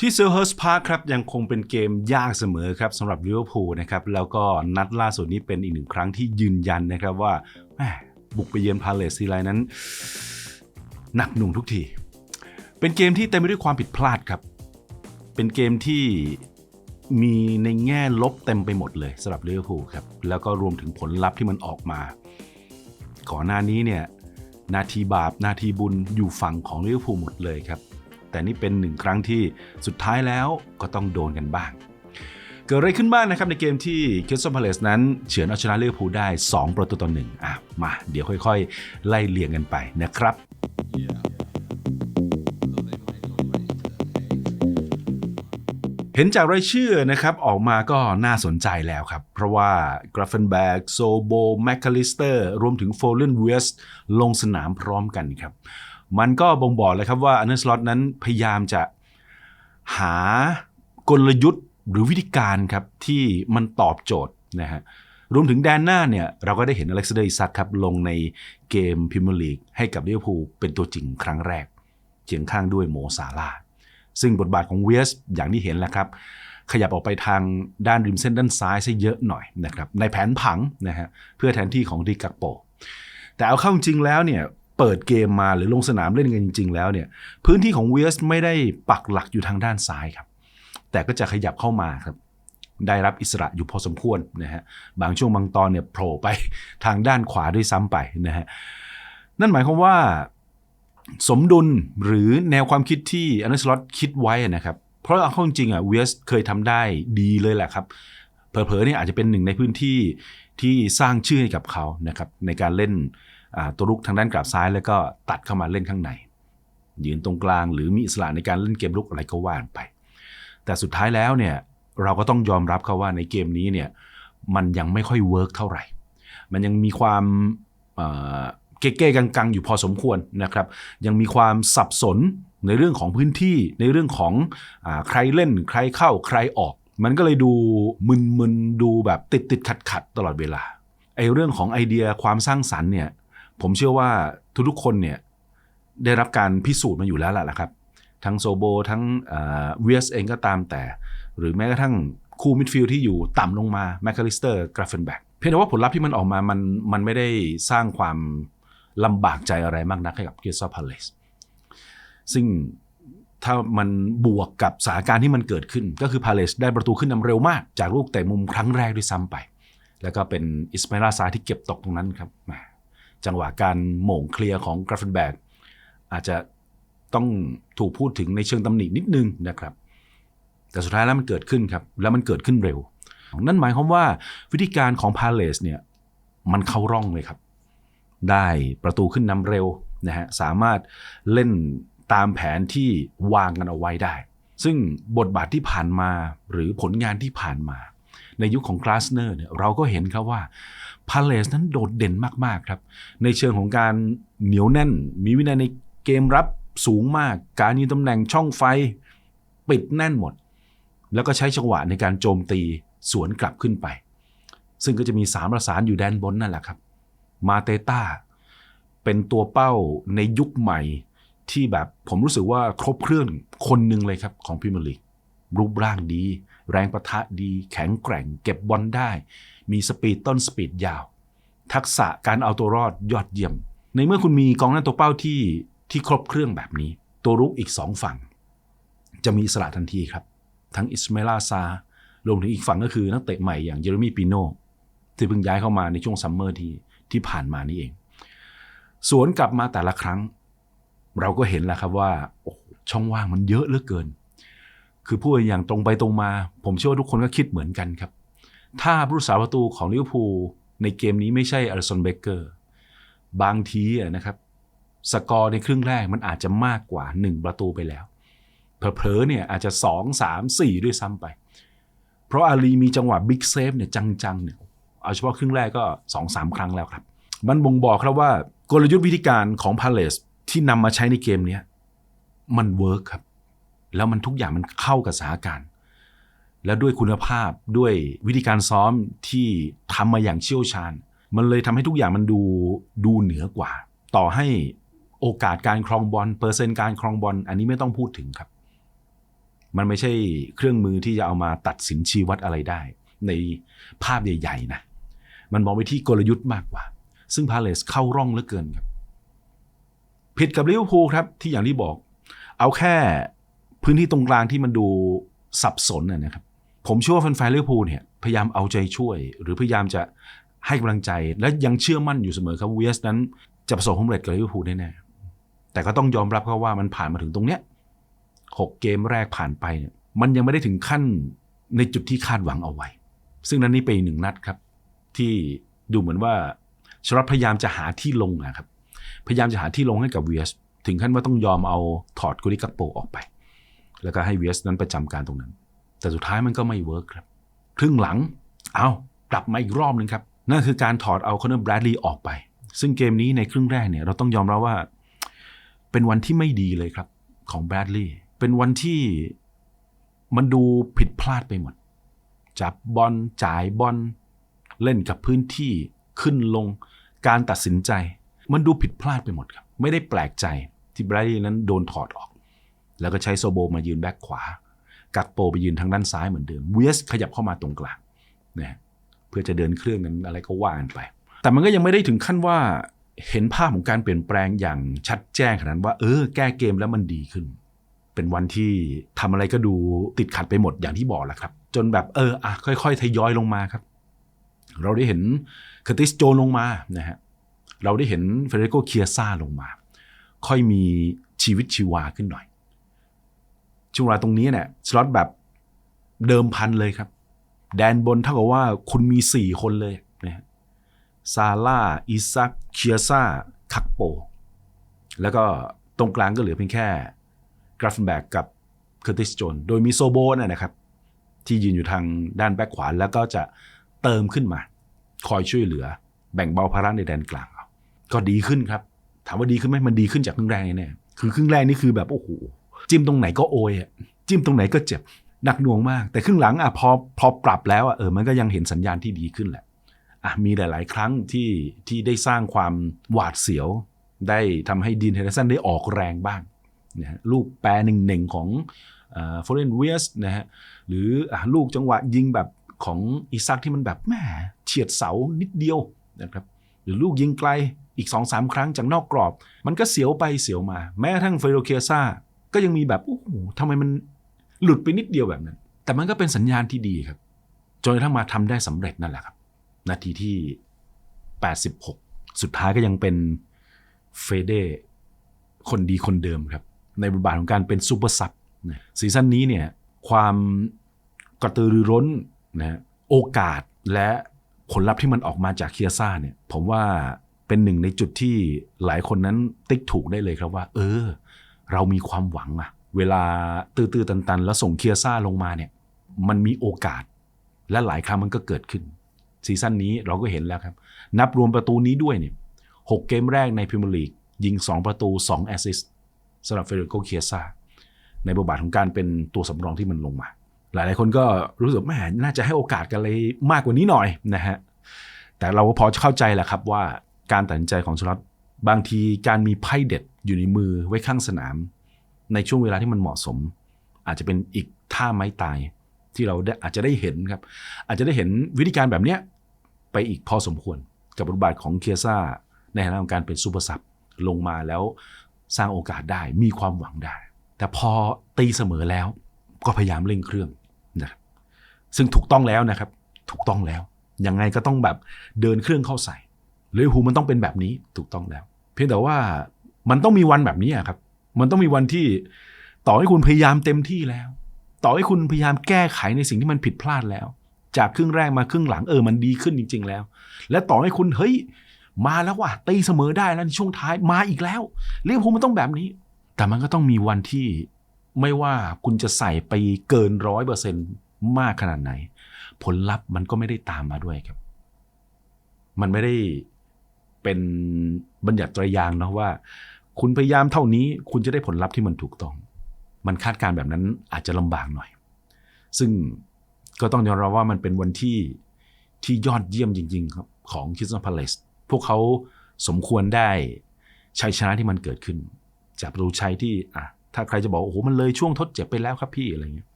ที่เซลเฮิร์สพาร์คครับยังคงเป็นเกมยากเสมอครับสำหรับลิเวอร์พูลนะครับแล้วก็นัดล่าสุดนี้เป็นอีกหนึ่งครั้งที่ยืนยันนะครับว่าแหมบุกไปเยือนพาเลสทีไรนั้น หนักหน่วงทุกที เป็นเกมที่เต็มไปด้วยความผิดพลาดครับ เป็นเกมที่มีในแง่ลบเต็มไปหมดเลยสำหรับลิเวอร์พูลครับแล้วก็รวมถึงผลลัพธ์ที่มันออกมา ก่อนหน้านี้เนี่ยนาทีบาปนาทีบุญอยู่ฝั่งของลิเวอร์พูลหมดเลยครับ แต่นี่เป็นหนึ่งครั้งที่สุดท้ายแล้วก็ต้องโดนกันบ้าง เกิดอะไรขึ้นบ้างนะครับในเกมที่คิสตันพาเลสนั้นเฉือนเอาชนะลิเวอร์พูลได้ 2 ประตูต่อหนึ่งอะมาเดี๋ยวค่อยๆ ไล่เลี่ยงกันไปนะครับเห็นจากรายชื่อนะครับออกมาก็น่าสนใจแล้วครับ เพราะว่ากราฟเฟนแบกโซโบแมคคาลิสเตอร์รวมถึงโฟลเลนเวสลงสนามพร้อมกันครับ มันก็บ่งบอกเลยครับว่าอันเนสล็อตนั้นพยายามจะหากลยุทธ์หรือวิธีการครับที่มันตอบโจทย์นะฮะรวมถึงแดนหน้าเนี่ยเราก็ได้เห็นอเล็กซานเดอร์อิซักครับลงในเกมพรีเมียร์ลีกให้กับลิเวอร์พูลเป็นตัวจริงครั้งแรกเคียงข้างด้วยโมซาลาซึ่งบทบาทของเวสอย่างที่เห็นแล้วครับ ขยับออกไปทางด้านริมเส้นด้านซ้ายซะเยอะหน่อยนะครับในแผนผังนะฮะเพื่อแทนที่ของดิกักโป แต่เอาเข้าจริงแล้วเนี่ย เปิดเกมมาหรือลงสนามเล่นกันจริง ๆ แล้วเนี่ยพื้นที่ของเวสไม่ได้ปักหลักอยู่ทางด้านซ้ายครับ แต่ก็จะขยับเข้ามาครับ ได้รับอิสระอยู่พอสมควรนะฮะบางช่วงบางตอนเนี่ยโผล่ไปทางด้านขวาด้วยซ้ำไปนะฮะนั่นหมายความว่าสมดุลหรือแนวความคิดที่อ n น s สล็อตคิดไว้นะครับ เพราะเอาเข้าจริงๆอะเวสเคยทำได้ดีเลยแหละครับเผลอๆเนี่ยอาจจะเป็นหนึ่งในพื้นที่ที่สร้างชื่อให้กับเขานะครับในการเล่น ตัวรุกทางด้านกราบซ้ายแล้วก็ตัดเข้ามาเล่นข้างใน ยืนตรงกลางหรือมีอิสระในการเล่นเกมรุกอะไรก็ว่านไป แต่สุดท้ายแล้วเนี่ยเราก็ต้องยอมรับเขาว่าในเกมนี้เนี่ยมันยังไม่ค่อยเวิร์กเท่าไหร่ มันยังมีความเอ่อเก้ๆกังๆ อยู่พอสมควรนะครับ ยังมีความสับสนในเรื่องของพื้นที่ในเรื่องของอใครเล่นใครเข้าใครออก มันก็เลยดูมึนๆดูแบบติดติดขัดขัดตลอดเวลาไอ้เรื่องของไอเดียความสร้างสรรค์เนี่ย ผมเชื่อว่าทุกๆคนเนี่ยได้รับการพิสูจน์มาอยู่แล้วล่ะนะครับ ทั้งโซโบทั้งเวียสเองก็ตามแต่ หรือแม้กระทั่งคู่มิดฟิลด์ที่อยู่ต่ำลงมาแมคคาลิสเตอร์กราฟเฟนแบกเพียงแต่ว่าผลลัพธ์ที่มันออกมามันมันไม่ได้สร้างความลำบากใจอะไรมากนักให้กับเกสซาพาเลสซึ่งถ้ามันบวกกับสถานการณ์ที่มันเกิดขึ้น ก็คือพาเลสได้ประตูขึ้นนำเร็วมาก จากลูกเตะมุมครั้งแรกด้วยซ้ำไป แล้วก็เป็นอิสมาลาซาที่เก็บตกตรงนั้นครับ จังหวะการโหม่งเคลียร์ของกราฟเฟนแบกอาจจะต้องถูกพูดถึงในเชิงตำหนินิดนึงนะครับ แต่สุดท้ายแล้วมันเกิดขึ้นครับ แล้วมันเกิดขึ้นเร็ว นั่นหมายความว่าวิธีการของพาเลสเนี่ยมันเข้าร่องเลยครับ ได้ประตูขึ้นนำเร็วนะฮะสามารถเล่นตามแผนที่วางกันเอาไว้ได้ ซึ่งบทบาทที่ผ่านมาหรือผลงานที่ผ่านมา ในยุคของคลาสเนอร์เนี่ยเราก็เห็นครับว่า พาเลสนั้นโดดเด่นมากๆครับ ในเชิงของการเหนียวแน่น มีวินัยในเกมรับสูงมาก การยืนตำแหน่งช่องไฟปิดแน่นหมด แล้วก็ใช้จังหวะในการโจมตีสวนกลับขึ้นไป ซึ่งก็จะมีสามประสานอยู่แดนบนนั่นแหละครับ มาเตต้า เป็นตัวเป้าในยุคใหม่ที่แบบผมรู้สึกว่าครบเครื่องคนหนึ่งเลยครับของพรีเมียร์ลีกรูปร่างดี แรงประทะดีแข็งแกร่งเก็บบอลได้ มีสปีดต้นสปีดยาว ทักษะการเอาตัวรอดยอดเยี่ยม ในเมื่อคุณมีกองหน้าตัวเป้าที่ที่ครบเครื่องแบบนี้ ตัวรุกอีกสองฝั่ง จะมีอิสระทันทีครับ ทั้งอิสมาลาซารวมถึงอีกฝั่งก็คือนักเตะใหม่อย่างเยเรมีปิโนที่เพิ่งย้ายเข้ามาในช่วงซัมเมอร์ที่ที่ผ่านมานี่เอง สวนกลับมาแต่ละครั้ง เราก็เห็นแล้วครับว่าช่องว่างมันเยอะเหลือเกิน คือพูดอย่างตรงไปตรงมา ผมเชื่อว่าทุกคนก็คิดเหมือนกันครับ ถ้าผู้รักษาประตูของลิเวอร์พูลในเกมนี้ไม่ใช่อลิสันเบเกอร์บางทีนะครับ สกอร์ในครึ่งแรกมันอาจจะมากกว่า 1 ประตูไปแล้วเผลอๆเนี่ยอาจจะ 2 3 4 ด้วยซ้ำไป เพราะอาลีมีจังหวะบิ๊กเซฟเนี่ยจังๆเนี่ยเอาเฉพาะครึ่งแรกก็ 2-3 ครั้งแล้วครับ มันบ่งบอกครับว่ากลยุทธ์วิธีการของพาเลสที่นำมาใช้ในเกมเนี้ยมันเวิร์กครับ แล้วมันทุกอย่างมันเข้ากับสถานการณ์แล้วด้วยคุณภาพด้วยวิธีการซ้อมที่ทำมาอย่างเชี่ยวชาญ มันเลยทำให้ทุกอย่างมันดูดูเหนือกว่า ต่อให้โอกาสการครองบอลเปอร์เซ็นต์การครองบอลอันนี้ไม่ต้องพูดถึงครับ มันไม่ใช่เครื่องมือที่จะเอามาตัดสินชี้วัดอะไรได้ ในภาพใหญ่ๆนะมันมองไปที่กลยุทธ์มากกว่า ซึ่งพาเลสเข้าร่องเหลือเกินครับ ผิดกับลิเวอร์พูลครับที่อย่างที่บอก เอาแค่ พื้นที่ตรงกลางที่มันดูสับสนนะครับ ผมเชื่อว่าแฟนๆลิเวอร์พูลเนี่ยพยายามเอาใจช่วย หรือพยายามจะให้กำลังใจ และยังเชื่อมั่นอยู่เสมอครับเวสนั้นจะประสบความสำเร็จกับลิเวอร์พูลแน่ๆแต่ก็ต้องยอมรับครับว่ามันผ่านมาถึงตรงเนี้ยหกเกมแรกผ่านไปเนี่ยมันยังไม่ได้ถึงขั้นในจุดที่คาดหวังเอาไว้ ซึ่งนั้นนี่เป็นหนึ่งนัดครับ ที่ดูเหมือนว่าชรัตพยายามจะหาที่ลงนะครับ พยายามจะหาที่ลงให้กับเวียสถึงขั้นว่าต้องยอมเอาถอดกุลิกักโปออกไป แล้วก็ให้เวียสนั้นประจำการตรงนั้น แต่สุดท้ายมันก็ไม่เวิร์กครับ ครึ่งหลัง เอากลับมาอีกรอบนึงครับ นั่นคือการถอดเอาคอนเนอร์แบรดลีย์ออกไป ซึ่งเกมนี้ในครึ่งแรกเนี่ยเราต้องยอมรับว่า เป็นวันที่ไม่ดีเลยครับ ของแบรดลีย์เป็นวันที่มันดูผิดพลาดไปหมด จับบอลจ่ายบอลเล่นกับพื้นที่ขึ้นลงการตัดสินใจ มันดูผิดพลาดไปหมดครับ ไม่ได้แปลกใจที่แบรดลีย์นั้นโดนถอดออก แล้วก็ใช้โซโบมายืนแบ็คขวา กักโปไปยืนทางด้านซ้ายเหมือนเดิมเวสขยับเข้ามาตรงกลางนะเพื่อจะเดินเครื่องกันอะไรก็ว่ากันไป แต่มันก็ยังไม่ได้ถึงขั้นว่าเห็นภาพของการเปลี่ยนแปลงอย่างชัดแจ้งขนาดนั้นว่าเออแก้เกมแล้วมันดีขึ้น เป็นวันที่ทำอะไรก็ดูติดขัดไปหมดอย่างที่บอกแหละครับ จนแบบเอออะค่อย ๆ ทยอยลงมาครับ เราได้เห็นคติสโจลงมานะฮะเราได้เห็นเฟเดริโกเคียซ่าลงมา ค่อยมีชีวิตชีวาขึ้นหน่อย ช่วงเวลาตรงนี้เนี่ยสล็อตแบบเดิมพันเลยครับ แดนบนเท่ากับว่าคุณมี4คนเลยนะฮะซาร่าอิซักเคียซ่าคักโป แล้วก็ตรงกลางก็เหลือเพียงแค่กราฟเฟนแบกกับเคอร์ติสโจนโดยมีโซโบนะนะครับ ที่ยืนอยู่ทางด้านแบ็คขวาแล้วก็จะเติมขึ้นมา คอยช่วยเหลือ แบ่งเบาภาระในแดนกลางก็ดีขึ้นครับ ถามว่าดีขึ้นไหมมันดีขึ้นจากครึ่งแรกแน่คือครึ่งแรกนี่คือแบบโอ้โห จิ้มตรงไหนก็โอยอะจิ้มตรงไหนก็เจ็บหนักหน่วงมาก แต่ครึ่งหลังอะพอพอปรับแล้วอะเออมันก็ยังเห็นสัญญาณที่ดีขึ้นแหละอะมีหลาย ๆ ครั้งที่ที่ได้สร้างความหวาดเสียว ได้ทำให้ดีนเฮเดสันได้ออกแรงบ้างนะฮะลูกแปรหนึ่งหนึ่งของฟอเรนเวียสนะฮะหรืออะลูกจังหวะยิงแบบของอีซักที่มันแบบแหมเฉียดเสานิดเดียวนะครับหรือลูกยิงไกลอีก2อสาครั้งจากนอกกรอบ มันก็เสียวไปเสียวมา แม้ทั่งเฟโรเคียซ่า ก็ยังมีแบบโอ้โหทำไมมันหลุดไปนิดเดียวแบบนั้น แต่มันก็เป็นสัญญาณที่ดีครับจนกระทั่งมาทำได้สำเร็จนั่นแหละครับ นาทีที่ 86 สุดท้ายก็ยังเป็นเฟเดคนดีคนเดิมครับ ในบทบาทของการเป็นซูเปอร์ซับนะซีซั่นนี้เนี่ยความกระตือรือร้นนะโอกาสและผลลัพธ์ที่มันออกมาจากเคียซ่าเนี่ย ผมว่าเป็นหนึ่งในจุดที่หลายคนนั้นติ๊กถูกได้เลยครับว่า เออ เรามีความหวังอะเวลาตื้อๆตันๆ แล้วส่งเคียซ่าลงมาเนี่ยมันมีโอกาส และหลายครั้งมันก็เกิดขึ้นซีซั่นนี้เราก็เห็นแล้วครับ นับรวมประตูนี้ด้วยเนี่ยหกเกมแรกในพรีเมียร์ลีกยิง 2 ประตู 2 แอสซิสต์สำหรับเฟเดริโกเคียซ่าในบทบาทของการเป็นตัวสำรองที่มันลงมา หลายๆคนก็รู้สึกแม่น่าจะให้โอกาสกันเลยมากกว่านี้หน่อยนะฮะแต่เราก็พอจะเข้าใจแหละครับว่าการตัดสินใจของสล็อตบางทีการมีไพ่เด็ด อยู่ในมือไว้ข้างสนาม ในช่วงเวลาที่มันเหมาะสม อาจจะเป็นอีกท่าไม้ตาย ที่เราได้อาจจะได้เห็นครับ อาจจะได้เห็นวิธีการแบบเนี้ยไปอีกพอสมควร กับบทบาทของเคียซ่า ในฐานะของการเป็นซูเปอร์ซับลงมาแล้วสร้างโอกาสได้มีความหวังได้ แต่พอตีเสมอแล้วก็พยายามเร่งเครื่องนะครับซึ่งถูกต้องแล้วนะครับ ถูกต้องแล้วยังไงก็ต้องแบบเดินเครื่องเข้าใส่ลิเวอร์พูลมันต้องเป็นแบบนี้ถูกต้องแล้ว เพียงแต่ว่า มันต้องมีวันแบบนี้ครับ มันต้องมีวันที่ต่อให้คุณพยายามเต็มที่แล้ว ต่อให้คุณพยายามแก้ไขในสิ่งที่มันผิดพลาดแล้ว จากครึ่งแรกมาครึ่งหลังเออมันดีขึ้นจริง ๆ แล้ว และต่อให้คุณเฮ้ยมาแล้วว่ะตีเสมอได้แล้วในช่วงท้ายมาอีกแล้วเวอร์พูลมันต้องแบบนี้ แต่มันก็ต้องมีวันที่ไม่ว่าคุณจะใส่ไปเกินร้อยเปอร์เซ็นมากขนาดไหน ผลลัพธ์มันก็ไม่ได้ตามมาด้วยครับ มันไม่ได้เป็นบัญญัติตรยางเนาะว่า คุณพยายามเท่านี้คุณจะได้ผลลัพธ์ที่มันถูกต้อง มันคาดการแบบนั้นอาจจะลำบากหน่อย ซึ่งก็ต้องยอมรับว่ามันเป็นวันที่ที่ยอดเยี่ยมจริง ๆ ครับ ของคิสตันพาเลสพวกเขาสมควรได้ชัยชนะที่มันเกิดขึ้น จากประตูชัยที่อะถ้าใครจะบอกโอ้โหมันเลยช่วงทดเจ็บไปแล้วครับพี่อะไรเงี้ย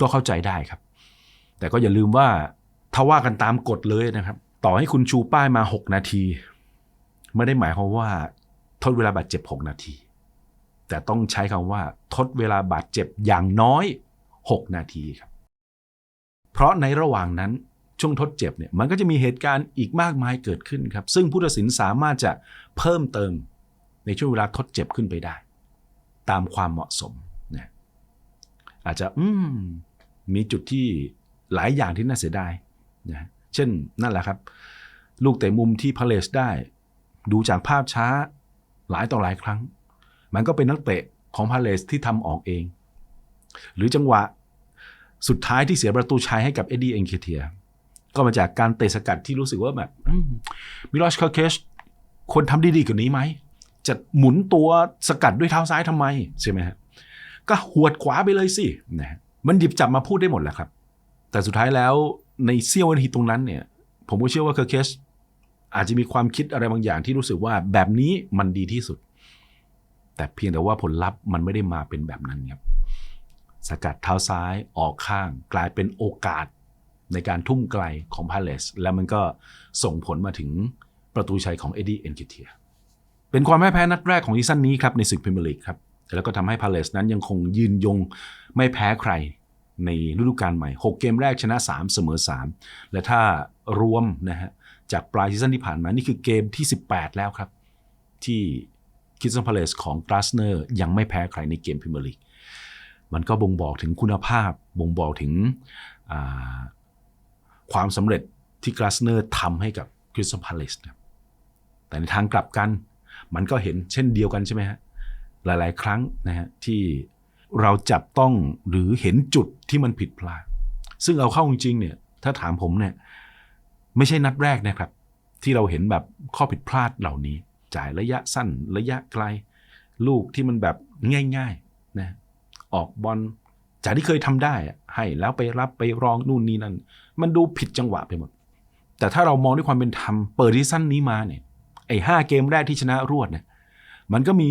ก็เข้าใจได้ครับ แต่ก็อย่าลืมว่าถ้าว่ากันตามกฎเลยนะครับ ต่อให้คุณชูป้ายมา 6 นาที ไม่ได้หมายความว่า ทดเวลาบาดเจ็บ 6 นาที แต่ต้องใช้คำว่า ทดเวลาบาดเจ็บอย่างน้อย 6 นาทีครับ เพราะในระหว่างนั้นช่วงทดเจ็บเนี่ยมันก็จะมีเหตุการณ์อีกมากมายเกิดขึ้นครับ ซึ่งผู้ตัดสินสามารถจะเพิ่มเติมในช่วงเวลาทดเจ็บขึ้นไปได้ ตามความเหมาะสมนะอาจจะอืมมีจุดที่หลายอย่างที่น่าเสียดายนะเช่นนั่นแหละครับ ลูกเตะมุมที่พาเลสได้ ดูจากภาพช้า หลายต่อหลายครั้ง มันก็เป็นนักเตะของพาเลสที่ทำออกเอง หรือจังหวะสุดท้ายที่เสียประตูชัยให้กับเอ็ดดี้เอนเคเทีย ก็มาจากการเตะสกัดที่รู้สึกว่าแบบมิลอชคาเคชควรทำดีๆกว่านี้ไหม จะหมุนตัวสกัดด้วยเท้าซ้ายทำไม ใช่ไหมฮะก็หวดขวาไปเลยสินะฮะมันหยิบจับมาพูดได้หมดแหละครับ แต่สุดท้ายแล้วในเสี้ยวนาทีตรงนั้นเนี่ย ผมก็เชื่อว่าเคอร์เคช อาจจะมีความคิดอะไรบางอย่างที่รู้สึกว่าแบบนี้มันดีที่สุด แต่เพียงแต่ว่าผลลัพธ์มันไม่ได้มาเป็นแบบนั้นครับสกัดเท้าซ้ายออกข้าง กลายเป็นโอกาสในการทุ่มไกลของพาเลสแล้วมันก็ส่งผลมาถึงประตูชัยของเอ็ดดี้เอนกิเทียเป็นความแพ้แพ้นัดแรกของซีซั่นนี้ครับในศึกพรีเมียร์ลีกครับแล้วก็ทำให้พาเลสนั้นยังคงยืนยงไม่แพ้ใครในฤดูกาลใหม่ 6 เกมแรกชนะ 3 เสมอ 3 และถ้ารวมนะฮะ จากปลายซีซั่นที่ผ่านมา นี่คือเกมที่ 18 แล้วครับ ที่คิสตันพาเลสของกราสเนอร์ยังไม่แพ้ใครในเกมพรีเมียร์ลีกมันก็บ่งบอกถึงคุณภาพ บ่งบอกถึงความสำเร็จที่กราสเนอร์ทำให้กับคริสตันพาเลสครับแต่ในทางกลับกัน มันก็เห็นเช่นเดียวกันใช่ไหมฮะ หลายๆ ครั้งนะฮะที่เราจับต้องหรือเห็นจุดที่มันผิดพลาด ซึ่งเอาเข้าจริงๆเนี่ย ถ้าถามผมเนี่ย ไม่ใช่นัดแรกนะครับ ที่เราเห็นแบบข้อผิดพลาดเหล่านี้ จ่ายระยะสั้นระยะไกล ลูกที่มันแบบง่ายๆนะออกบอลจากที่เคยทำได้ให้แล้วไปรับไปรองนู่นนี่นั่น มันดูผิดจังหวะไปหมด แต่ถ้าเรามองด้วยความเป็นธรรมเปิดที่สั้นนี้มาเนี่ยไอ้ห้าเกมแรกที่ชนะรวดเนี่ยมันก็มี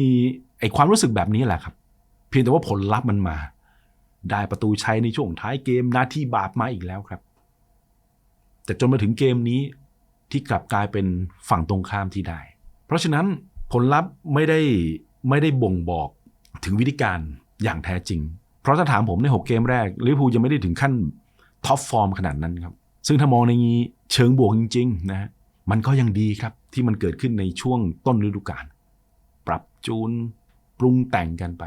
ไอ้ความรู้สึกแบบนี้แหละครับ เพียงแต่ว่าผลลัพธ์มันมา ได้ประตูชัยในช่วงท้ายเกมนาทีบาปมาอีกแล้วครับ แต่จนมาถึงเกมนี้ที่กลับกลายเป็นฝั่งตรงข้ามที่ได้ เพราะฉะนั้นผลลัพธ์ไม่ได้ไม่ได้บ่งบอกถึงวิธีการอย่างแท้จริง เพราะถ้าถามผมใน 6 เกมแรกลิเวอร์พูลยังไม่ได้ถึงขั้นท็อปฟอร์มขนาดนั้นครับ ซึ่งถ้ามองในนี้เชิงบวกจริงๆนะฮะมันก็ยังดีครับที่มันเกิดขึ้นในช่วงต้นฤดูกาลปรับจูนปรุงแต่งกันไป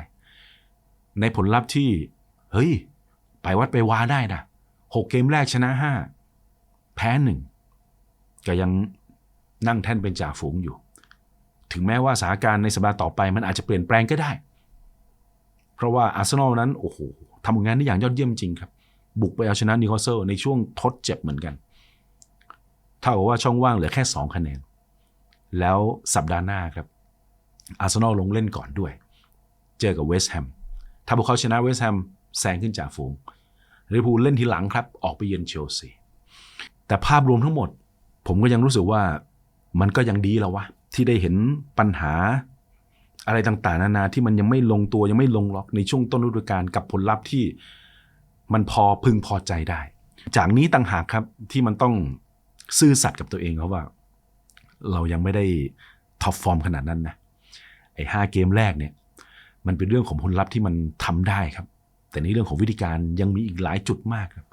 ในผลลัพธ์ที่ เฮ้ย ไปวัดไปวาได้นะหกเกมแรกชนะห้า แพ้หนึ่งก็ยังนั่งแท่นเป็นจ่าฝูงอยู่ ถึงแม้ว่าสถานการณ์ในสัปดาห์ต่อไปมันอาจจะเปลี่ยนแปลงก็ได้ เพราะว่าอาร์เซนอลนั้น โอ้โหทำผลงานได้อย่างยอดเยี่ยมจริงครับ บุกไปเอาชนะนิวคาสเซิลในช่วงทดเจ็บเหมือนกันเท่ากับว่าช่องว่างเหลือแค่ 2 คะแนน แล้วสัปดาห์หน้าครับ อาร์เซนอลลงเล่นก่อนด้วย เจอกับเวสต์แฮม ถ้าพวกเขาชนะเวสต์แฮมแซงขึ้นจากฝูงลิเวอร์พูลเล่นทีหลังครับ ออกไปเยือนเชลซี แต่ภาพรวมทั้งหมด ผมก็ยังรู้สึกว่ามันก็ยังดีแล้ววะที่ได้เห็นปัญหา อะไรต่างๆ นานาที่มันยังไม่ลงตัวยังไม่ลงล็อกในช่วงต้นฤดูกาลกับผลลัพธ์ที่มันพอพึงพอใจได้ จากนี้ต่างหากครับที่มันต้องซื่อสัตย์กับตัวเองเขาว่า เรายังไม่ได้ท็อปฟอร์มขนาดนั้นนะไอ้ห้าเกมแรกเนี่ย มันเป็นเรื่องของผลลัพธ์ที่มันทำได้ครับ แต่ในเรื่องของวิธีการยังมีอีกหลายจุดมากครับ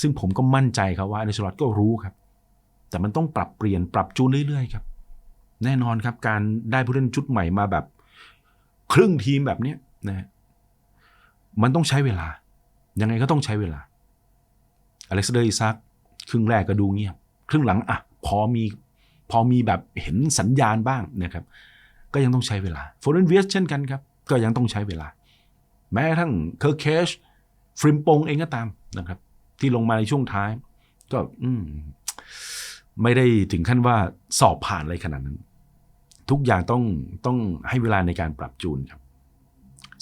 ซึ่งผมก็มั่นใจครับว่าในสลอตก็รู้ครับ แต่มันต้องปรับเปลี่ยนปรับจูนเรื่อยๆครับ แน่นอนครับการได้ผู้เล่นชุดใหม่มาแบบ ครึ่งทีมแบบเนี้ยนะฮะมันต้องใช้เวลา ยังไงก็ต้องใช้เวลา อเล็กซานเดอร์อิซักครึ่งแรกก็ดูเงียบ ครึ่งหลังอะพอมีพอมีแบบเห็นสัญญาณบ้างนะครับ ก็ยังต้องใช้เวลาโฟเรนเวียสเช่นกันครับ ก็ยังต้องใช้เวลา แม้กระทั่งเคอร์เคชฟริมปงเองก็ตามนะครับ ที่ลงมาในช่วงท้าย ก็อืมไม่ได้ถึงขั้นว่าสอบผ่านอะไรขนาดนั้น ทุกอย่างต้องต้องให้เวลาในการปรับจูนครับ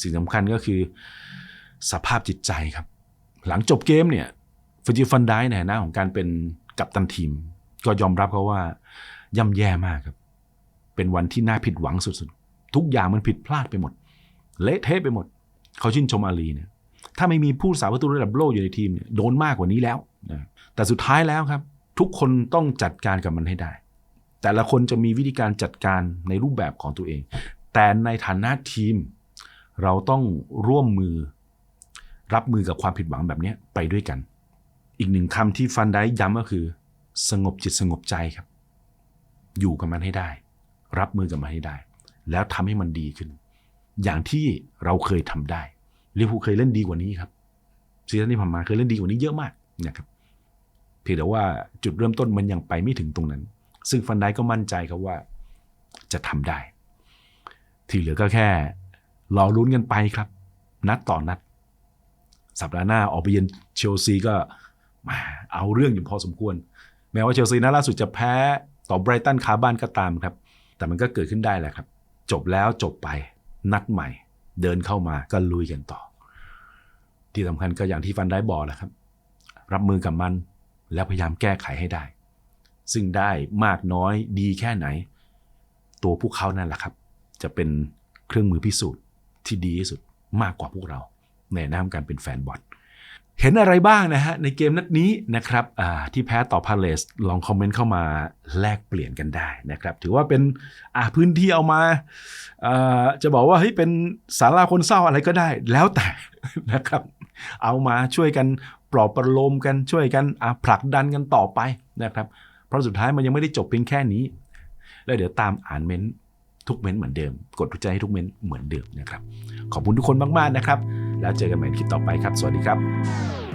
สิ่งสำคัญก็คือสภาพจิตใจครับ หลังจบเกมเนี่ยฟิจิฟันได้ในฐานะของการเป็นกัปตันทีม ก็ยอมรับเขาว่าย่ำแย่มากครับ เป็นวันที่น่าผิดหวังสุดๆ ทุกอย่างมันผิดพลาดไปหมด เละเทะไปหมด เขาชื่นชมอาลีเนี่ย ถ้าไม่มีผู้สาประตูระดับโลกอยู่ในทีมเนี่ยโดนมากกว่านี้แล้วนะแต่สุดท้ายแล้วครับ ทุกคนต้องจัดการกับมันให้ได้ แต่ละคนจะมีวิธีการจัดการในรูปแบบของตัวเอง แต่ในฐานะทีม เราต้องร่วมมือ รับมือกับความผิดหวังแบบนี้ไปด้วยกัน อีกหนึ่งคำที่ฟันได้ย้ำก็คือ สงบจิตสงบใจครับ อยู่กับมันให้ได้ รับมือกับมันให้ได้ แล้วทำให้มันดีขึ้น อย่างที่เราเคยทำได้ ลิเวอร์พูลเคยเล่นดีกว่านี้ครับซีซั่นที่ผ่านมาเคยเล่นดีกว่านี้เยอะมากนะครับเพียงแต่ว่าจุดเริ่มต้นมันยังไปไม่ถึงตรงนั้น ซึ่งฟันได้ก็มั่นใจครับว่าจะทำได้ ที่เหลือก็แค่รอลุ้นกันไปครับ นัดต่อนัด สัปดาห์หน้าออกไปเยือนเชลซีก็มาเอาเรื่องอยู่พอสมควร แม้ว่าเชลซีนัดล่าสุดจะแพ้ต่อไบรตันคาบ้านก็ตามครับ แต่มันก็เกิดขึ้นได้แหละครับ จบแล้วจบไปนัดใหม่ เดินเข้ามาก็ลุยกันต่อ ที่สำคัญก็อย่างที่ฟันได้บอกแหละครับ รับมือกับมันแล้วพยายามแก้ไขให้ได้ ซึ่งได้มากน้อยดีแค่ไหน ตัวพวกเขานั่นแหละครับ จะเป็นเครื่องมือพิสูจน์ที่ดีที่สุดมากกว่าพวกเรา ในนามการเป็นแฟนบอล เห็นอะไรบ้างนะฮะในเกมนัดนี้นะครับที่แพ้ต่อพาเลสลองคอมเมนต์เข้ามาแลกเปลี่ยนกันได้นะครับ ถือว่าเป็นพื้นที่เอามาจะบอกว่าเฮ้ยเป็นสาราคนเศร้าอะไรก็ได้แล้วแต่นะครับ เอามาช่วยกันปลอบประโลมกันช่วยกันผลักดันกันต่อไปนะครับ เพราะสุดท้ายมันยังไม่ได้จบเพียงแค่นี้ แล้วเดี๋ยวตามอ่านเม้นทุกเม้นเหมือนเดิม กดถูกใจให้ทุกเม้นเหมือนเดิมนะครับ ขอบคุณทุกคนมากๆนะครับ แล้วเจอกันใหม่คลิปต่อไปครับ สวัสดีครับ